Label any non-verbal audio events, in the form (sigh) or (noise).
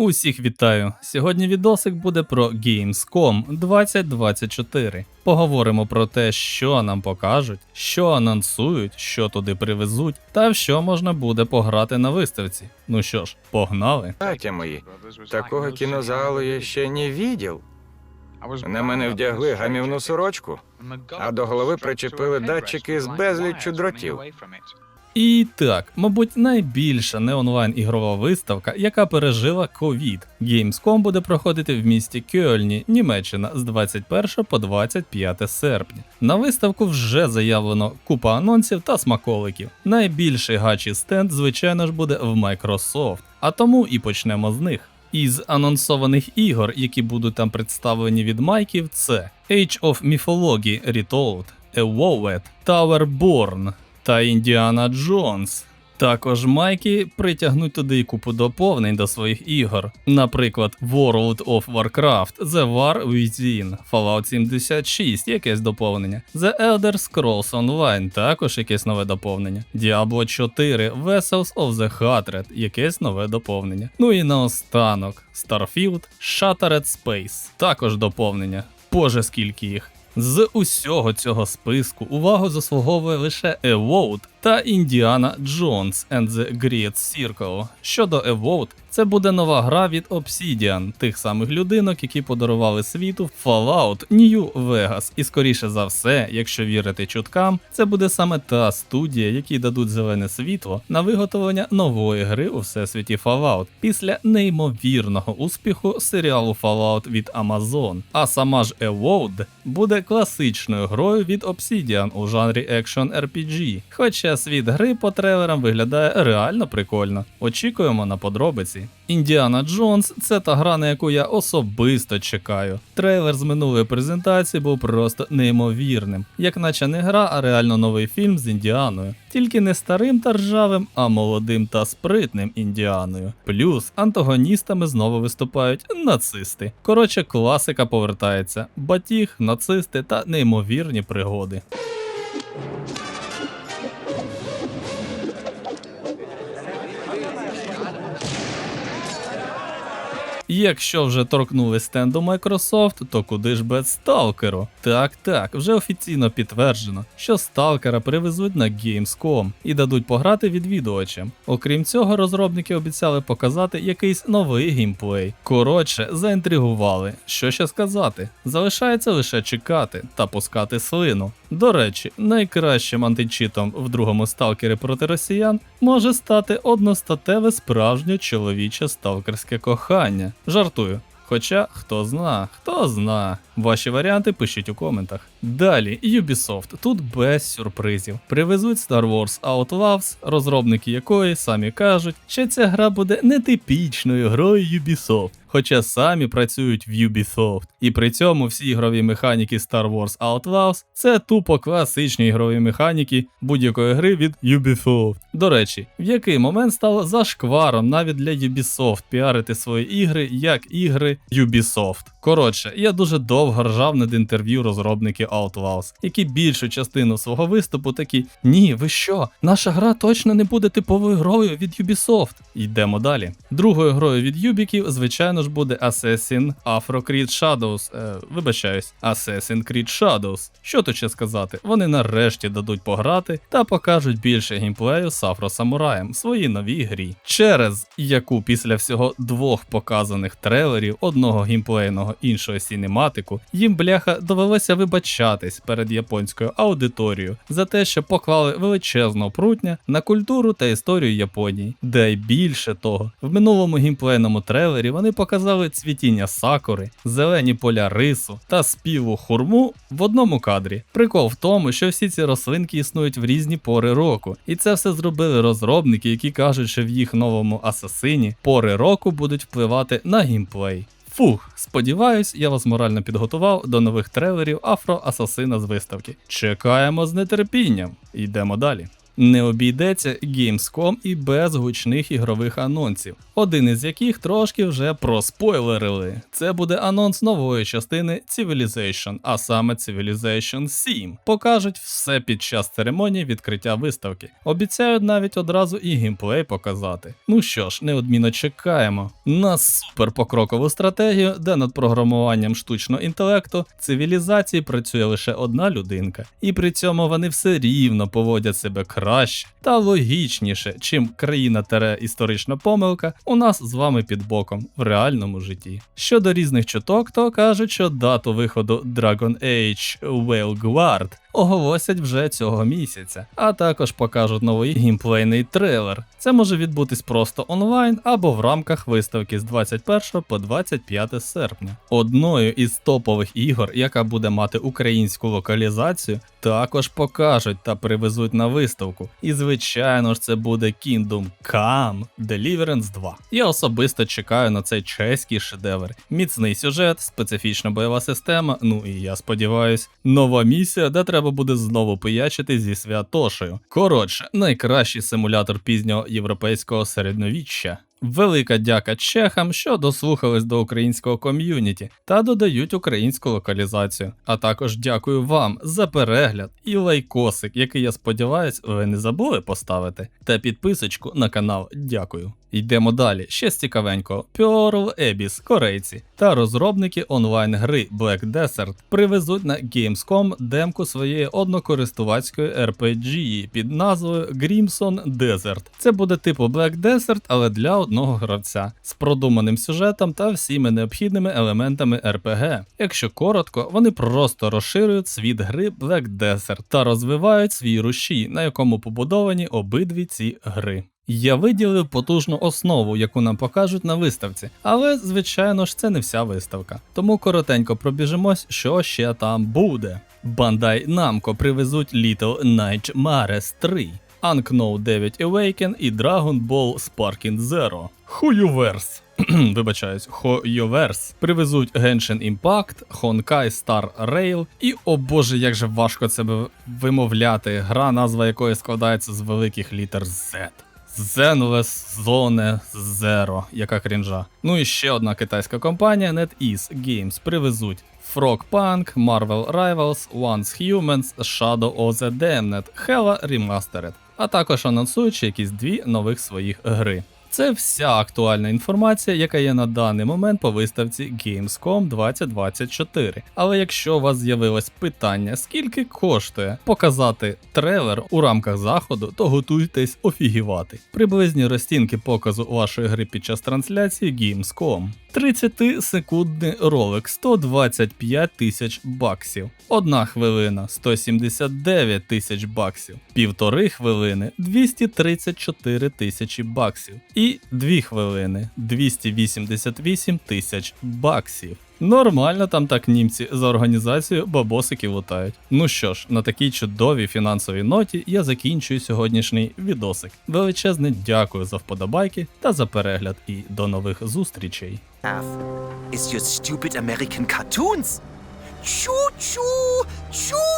Усіх вітаю! Сьогодні відосик буде про Gamescom 2024. Поговоримо про те, що нам покажуть, що анонсують, що туди привезуть, та в що можна буде пограти на виставці. Ну що ж, погнали! Батя мої, такого кінозалу я ще не відділ. На мене вдягли гамівну сорочку, а до голови причепили датчики з безліччю дротів. І так, мабуть, найбільша не онлайн ігрова виставка, яка пережила ковід. Gamescom буде проходити в місті Кьольні, Німеччина з 21 по 25 серпня. На виставку вже заявлено купа анонсів та смаколиків. Найбільший гачий стенд, звичайно ж, буде в Microsoft, а тому і почнемо з них. Із анонсованих ігор, які будуть там представлені від майків, це Age of Mythology Retold, Evolved, Towerborn та Індіана Джонс. Також майки притягнуть туди купу доповнень до своїх ігор, наприклад, World of Warcraft, The War Within, Fallout 76, якесь доповнення, The Elder Scrolls Online, також якесь нове доповнення, Diablo 4, Vessels of the Hatred, якесь нове доповнення. Ну і наостанок Starfield, Shattered Space, також доповнення. Боже, скільки їх. З усього цього списку увагу заслуговує лише Evote та Індіана Джонс and the Great Circle. Щодо Evote, це буде нова гра від Obsidian, тих самих людинок, які подарували світу Fallout New Vegas. І скоріше за все, якщо вірити чуткам, це буде саме та студія, які дадуть зелене світло на виготовлення нової гри у всесвіті Fallout після неймовірного успіху серіалу Fallout від Amazon. А сама ж Evote буде класичною грою від Obsidian у жанрі Action RPG. Хоча світ гри по трейлерам виглядає реально прикольно. Очікуємо на подробиці. Індіана Джонс це та гра, на яку я особисто чекаю. Трейлер з минулої презентації був просто неймовірним, як наче не гра, а реально новий фільм з Індіаною. Тільки не старим та ржавим, а молодим та спритним Індіаною. Плюс антагоністами знову виступають нацисти. Коротше, класика повертається: батіг, нацисти та неймовірні пригоди. Якщо вже торкнули стенду Microsoft, то куди ж без Сталкеру? Так, так, вже офіційно підтверджено, що Сталкера привезуть на Gamescom і дадуть пограти відвідувачам. Окрім цього, розробники обіцяли показати якийсь новий геймплей. Коротше, заінтригували. Що ще сказати? Залишається лише чекати та пускати слину. До речі, найкращим античитом в другому сталкері проти росіян може стати одностатеве справжнє чоловіче сталкерське кохання. Жартую. Хоча хто зна, хто зна. Ваші варіанти пишіть у коментах. Далі, Ubisoft, тут без сюрпризів. Привезуть Star Wars Outlaws, розробники якої самі кажуть, що ця гра буде нетипічною грою Ubisoft. Хоча самі працюють в Ubisoft. І при цьому всі ігрові механіки Star Wars Outlaws це тупо класичні ігрові механіки будь-якої гри від Ubisoft. До речі, в який момент стало зашкваром навіть для Ubisoft піарити свої ігри як ігри Ubisoft. Коротше, я дуже довго ржав над інтерв'ю розробників Outlaws, які більшу частину свого виступу такі: Ні, ви що? Наша гра точно не буде типовою грою від Ubisoft. Йдемо далі. Другою грою від Юбіків, звичайно ж, буде Assassin Afro Creed Shadows. Е, вибачаюсь, Assassin Creed Shadows. Що тут ще сказати? Вони нарешті дадуть пограти та покажуть більше геймплею з Афро Самураєм в своїй новій грі. Через яку після всього двох показаних трейлерів, одного геймплейного іншого сінематику, їм бляха довелося вибачатись перед японською аудиторією за те, що поклали величезного прутня на культуру та історію Японії. Де й більше того, в минулому геймплейному трейлері вони показали цвітіння сакури, зелені поля рису та співу хурму в одному кадрі. Прикол в тому, що всі ці рослинки існують в різні пори року, і це все зробили розробники, які кажуть, що в їх новому асасині пори року будуть впливати на геймплей. Фух, сподіваюсь, я вас морально підготував до нових трейлерів Афро Асасина з виставки. Чекаємо з нетерпінням. Йдемо далі. Не обійдеться Gamescom і без гучних ігрових анонсів, один із яких трошки вже проспойлерили. Це буде анонс нової частини Civilization, а саме Civilization 7. Покажуть все під час церемонії відкриття виставки. Обіцяють навіть одразу і геймплей показати. Ну що ж, неодмінно чекаємо на супер покрокову стратегію, де над програмуванням штучного інтелекту цивілізації працює лише одна людинка, і при цьому вони все рівно поводять себе краще та логічніше, чим країна тере історична помилка у нас з вами під боком в реальному житті. Щодо різних чуток, то кажуть, що дату виходу Dragon Age Whale Guard оголосять вже цього місяця, а також покажуть новий геймплейний трейлер. Це може відбутись просто онлайн або в рамках виставки з 21 по 25 серпня. Одною із топових ігор, яка буде мати українську локалізацію, також покажуть та привезуть на виставку. І звичайно ж це буде Kingdom Come Deliverance 2. Я особисто чекаю на цей чеський шедевр. Міцний сюжет, специфічна бойова система. Ну і я сподіваюсь, нова місія, де треба буде знову пиячити зі святошею. Коротше, найкращий симулятор пізнього європейського середньовіччя. Велика дяка чехам, що дослухались до українського ком'юніті та додають українську локалізацію. А також дякую вам за перегляд і лайкосик, який я сподіваюсь, ви не забули поставити. Та підписочку на канал. Дякую. Йдемо далі. Ще з цікавенького. Pearl Abyss, корейці та розробники онлайн-гри Black Desert привезуть на Gamescom демку своєї однокористувацької RPG під назвою Grimson Desert. Це буде типу Black Desert, але для одного гравця з продуманим сюжетом та всіми необхідними елементами RPG. Якщо коротко, вони просто розширюють світ гри Black Desert та розвивають свій рушій, на якому побудовані обидві ці гри. Я виділив потужну основу, яку нам покажуть на виставці, але звичайно ж це не вся виставка. Тому коротенько пробіжимось, що ще там буде. Bandai Namco привезуть Little Nightmares 3, Unknown 9 Awaken і Dragon Ball Sparking Zero. Хуюверс. (clears throat) Вибачаюсь, Хойоверс привезуть Genshin Impact, Honkai Star Rail і, о боже, як же важко це вимовляти, гра, назва якої складається з великих літер Z. Zenless Zone Zero, яка крінжа. Ну і ще одна китайська компанія NetEase Games привезуть Frog Punk, Marvel Rivals, Once Humans, Shadow of the Damned, Hella Remastered, а також анонсуючи якісь дві нових своїх гри. Це вся актуальна інформація, яка є на даний момент по виставці Gamescom 2024. Але якщо у вас з'явилось питання, скільки коштує показати трейлер у рамках заходу, то готуйтесь офігівати. Приблизні розцінки показу вашої гри під час трансляції Gamescom. 30-секундний ролик 125 тисяч баксів. Одна хвилина 179 тисяч баксів. Півтори хвилини 234 тисячі баксів. І 2 хвилини 288 тисяч баксів. Нормально там так німці за організацію бабосиків лутають. Ну що ж, на такій чудовій фінансовій ноті я закінчую сьогоднішній відосик. Величезне дякую за вподобайки та за перегляд і до нових зустрічей. is your stupid American cartoons. Choo choo, choo